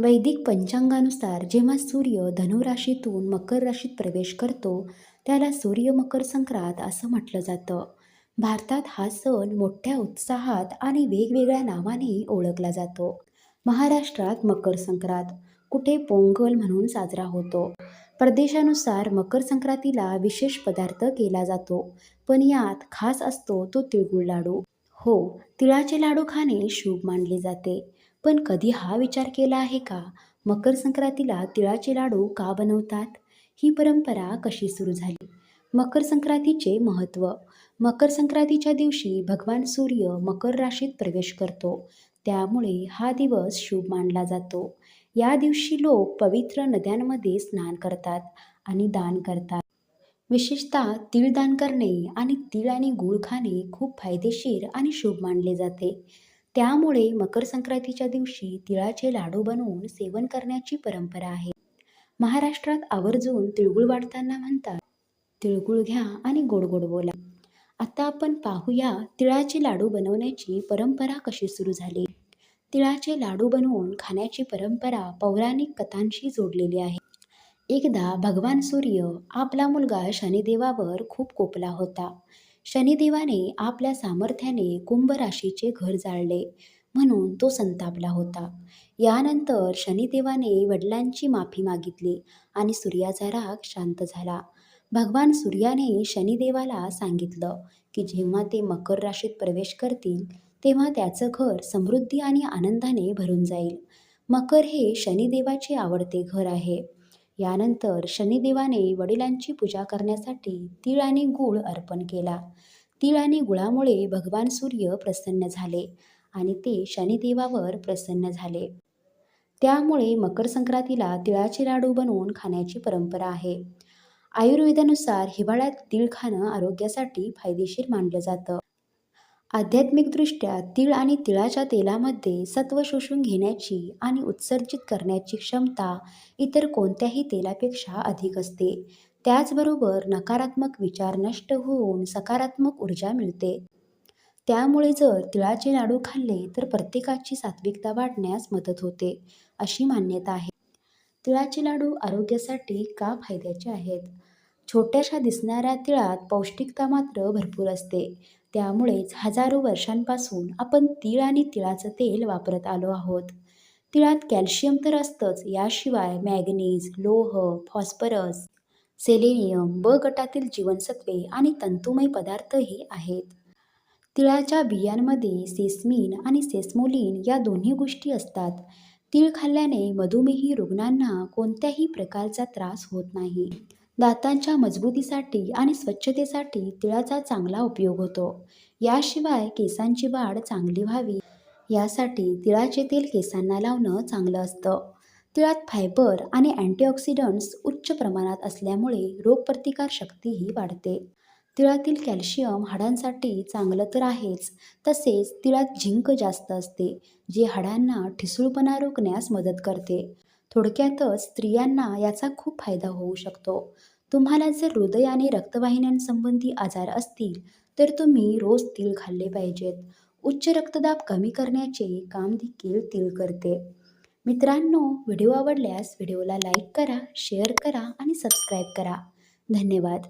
वैदिक पंचांगानुसार जेव्हा सूर्य धनुराशीतून मकर राशीत प्रवेश करतो त्याला सूर्य मकर संक्रांत असं म्हटलं जातं. भारतात हा सण मोठ्या उत्साहात आणि वेगवेगळ्या नावाने ओळखला जातो. महाराष्ट्रात मकर संक्रांत कुठे पोंगल म्हणून साजरा होतो. प्रदेशानुसार मकर संक्रांतीला विशेष पदार्थ केला जातो पण यात खास असतो तो तिळगुळ लाडू. हो तिळाचे लाडू खाणे शुभ मानले जाते. पण कधी हा विचार केला आहे का? मकर संक्रांतीला तिळाचे लाडू का बनवतात? ही परंपरा कशी सुरू झाली? मकर संक्रांतीचे महत्त्व. मकर संक्रांतीच्या दिवशी भगवान सूर्य मकर राशीत प्रवेश करतो. त्यामुळे हा दिवस शुभ मानला जातो. या दिवशी लोक पवित्र नद्यांमध्ये स्नान करतात आणि दान करतात. विशेषतः तीळ दान करणे आणि तीळ आणि गूळ खाणे खूप फायदेशीर आणि शुभ मानले जाते. त्यामुळे मकर संक्रांतीच्या दिवशी तिळाचे लाडू बनवून सेवन करण्याची परंपरा आहे. महाराष्ट्रात आवर्जून तिळगुळ वाटताना म्हणतात तिळगुळ घ्या आणि गोड गोड बोला. आता आपण पाहूया तिळाचे लाडू बनवण्याची परंपरा कशी सुरू झाली. तिळाचे लाडू बनवून खाण्याची परंपरा पौराणिक कथांशी जोडलेली आहे. एकदा भगवान सूर्य आपला मुलगा शनिदेवावर खूप कोपला होता. शनिदेवाने आपल्या सामर्थ्याने कुंभ राशीचे घर जाळले म्हणून तो संतापला होता. यानंतर शनिदेवाने वडिलांची माफी मागितली आणि सूर्याचा राग शांत झाला. भगवान सूर्याने शनिदेवाला सांगितलं की जेव्हा ते मकर राशीत प्रवेश करतील तेव्हा त्याचं घर समृद्धी आणि आनंदाने भरून जाईल. मकर हे शनिदेवाचे आवडते घर आहे. यानंतर शनिदेवाने वडिलांची पूजा करण्यासाठी तीळ आणि गूळ अर्पण केला. तीळ आणि गुळामुळे भगवान सूर्य प्रसन्न झाले आणि ते शनिदेवावर प्रसन्न झाले. त्यामुळे मकर संक्रांतीला तिळाचे लाडू बनवून खाण्याची परंपरा आहे. आयुर्वेदानुसार हिवाळ्यात तीळ खाणं आरोग्यासाठी फायदेशीर मानलं जातं. आध्यात्मिकदृष्ट्या तीळ आणि तिळाच्या तेलामध्ये सत्व शोषून घेण्याची आणि उत्सर्जित करण्याची क्षमता इतर कोणत्याही तेलापेक्षा अधिक असते. त्याचबरोबर नकारात्मक विचार नष्ट होऊन सकारात्मक ऊर्जा मिळते. त्यामुळे जर तिळाचे लाडू खाल्ले तर प्रत्येकाची सात्विकता वाढण्यास मदत होते अशी मान्यता आहे. तिळाचे लाडू आरोग्यासाठी का फायद्याचे आहेत? छोट्याशा दिसणाऱ्या तिळात पौष्टिकता मात्र भरपूर असते. त्यामुळेच हजारो वर्षांपासून आपण तीळ आणि तिळाचं तेल वापरत आलो आहोत. तिळात कॅल्शियम तर असतंच याशिवाय मॅग्नीज लोह फॉस्फरस सेलेनियम ब गटातील जीवनसत्वे आणि तंतुमय पदार्थही आहेत. तिळाच्या बियांमध्ये सेस्मिन आणि सेस्मोलिन या दोन्ही गोष्टी असतात. तीळ खाल्ल्याने मधुमेही रुग्णांना कोणत्याही प्रकारचा त्रास होत नाही. दातांच्या मजबूतीसाठी आणि स्वच्छतेसाठी तिळाचा चांगला उपयोग होतो. याशिवाय केसांची वाढ चांगली व्हावी यासाठी तिळाचे तेल केसांना लावणं चांगलं असतं. तिळात फायबर आणि अँटीऑक्सिडंट्स उच्च प्रमाणात असल्यामुळे रोगप्रतिकार शक्तीही वाढते. तिळातील कॅल्शियम हाडांसाठी चांगलं तर आहेच तसेच तिळात झिंक जास्त असते जे हाडांना ठिसूळपणा रोखण्यास मदत करते. थोडक्यातच स्त्रियांना याचा खूप फायदा होऊ शकतो. तुम्हाला जर हृदय आणि रक्तवाहिन्यांसंबंधी आजार असतील तर तुम्ही रोज तिळ खाल्ले पाहिजेत. उच्च रक्तदाब कमी करण्याचे काम देखील तिळ करते. मित्रांनो व्हिडिओ आवडल्यास व्हिडिओला लाईक करा शेअर करा आणि सबस्क्राईब करा. धन्यवाद.